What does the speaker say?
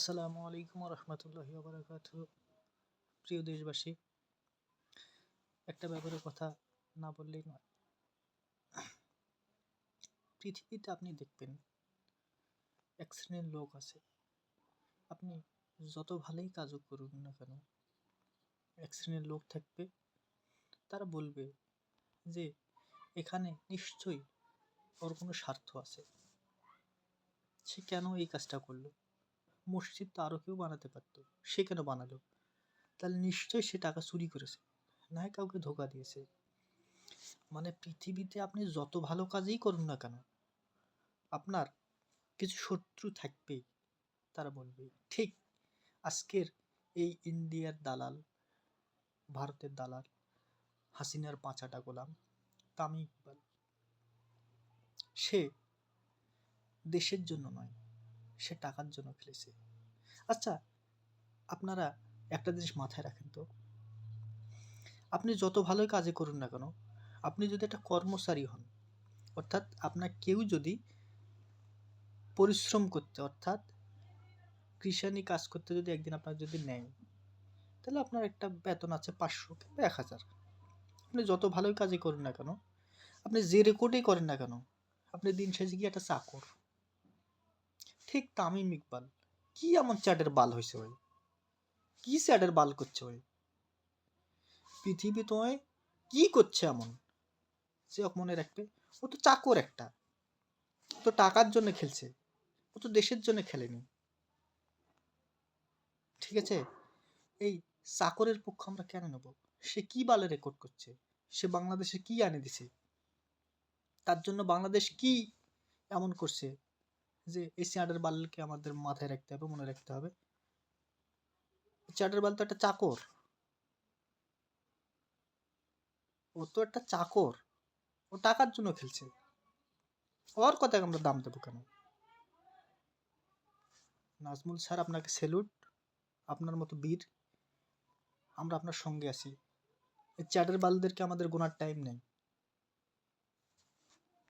আসসালামু আলাইকুম রহমতুল্লাহি বারাকাত প্রিয় দেশবাসী, একটা ব্যাপারে কথা না বললেই নয়। পৃথিবীতে আপনি দেখবেন, এক শ্রেণির লোক আছে। আপনি যত ভালোই কাজও করুন না কেন, এক শ্রেণির লোক থাকবে, তারা বলবে যে এখানে নিশ্চয়ই ওর কোনো স্বার্থ আছে। সে কেন এই কাজটা করল? মসজিদ তো আরও কেউ বানাতে পারতো। সে কেন বানালো? তাহলে নিশ্চয়ই সে টাকা চুরি করেছে। না কাউকে ধোকা দিয়েছে। মানে পৃথিবীতে আপনি যত ভালো কাজই করুন না কেন, আপনার কিছু শত্রু থাকবেই, তারা বলবে, ঠিক, আজকের এই ইন্ডিয়ার দালাল, ভারতের দালাল, হাসিনার পাঁচাটা গোলাম, তামিম ইকবাল, সে দেশের জন্য নয় সে টাকার জন্য খেলেছে। আচ্ছা আপনারা একটা জিনিস মাথায় রাখেন তো। আপনি যত ভালোই কাজে করুন না কেন, আপনি যদি একটা কর্মচারী হন, অর্থাৎ আপনার কেউ যদি পরিশ্রম করতে, অর্থাৎ কৃষানি কাজ করতে যদি একদিন আপনার যদি নেয়, তাহলে আপনার একটা বেতন আছে পাঁচশো কিংবা এক হাজার। আপনি যত ভালোই কাজই করুন না কেন, আপনি যে রেকর্ডেই করেন না কেন, আপনি দিন শেষে গিয়ে একটা চাকর। ঠিক তামিম ইকবাল। কি এমন চ্যাটের বাল হয়েছে ভাই? কি চ্যাটের বাল করছে ভাই? পৃথিবী তোমায় কি করছে এমন? সে মনে রাখবে। ও তো চাকর একটা। তো টাকার জন্য খেলছে। ও তো দেশের জন্য খেলেনি। ঠিক আছে? এই চাকরের পক্ষ আমরা কেন নেব? সে কি বালে রেকর্ড করছে? সে বাংলাদেশে কি আনে দিছে? তার জন্য বাংলাদেশ কি এমন করছে? যে এই চ্যাটের বালকে আমাদের মাথায় রাখতে হবে, মনে রাখতে হবে। চ্যাটের বাল তো একটা চাকর। ও তো একটা চাকর। ও টাকার জন্য খেলছে। ওর কথায় আমরা দাম দেবো কেন? নাজমুল স্যার, আপনাকে সেলুট। আপনার মতো বীর। আমরা আপনার সঙ্গে আছি। এই চ্যাটের বালদেরকে আমাদের গোনার টাইম নেই।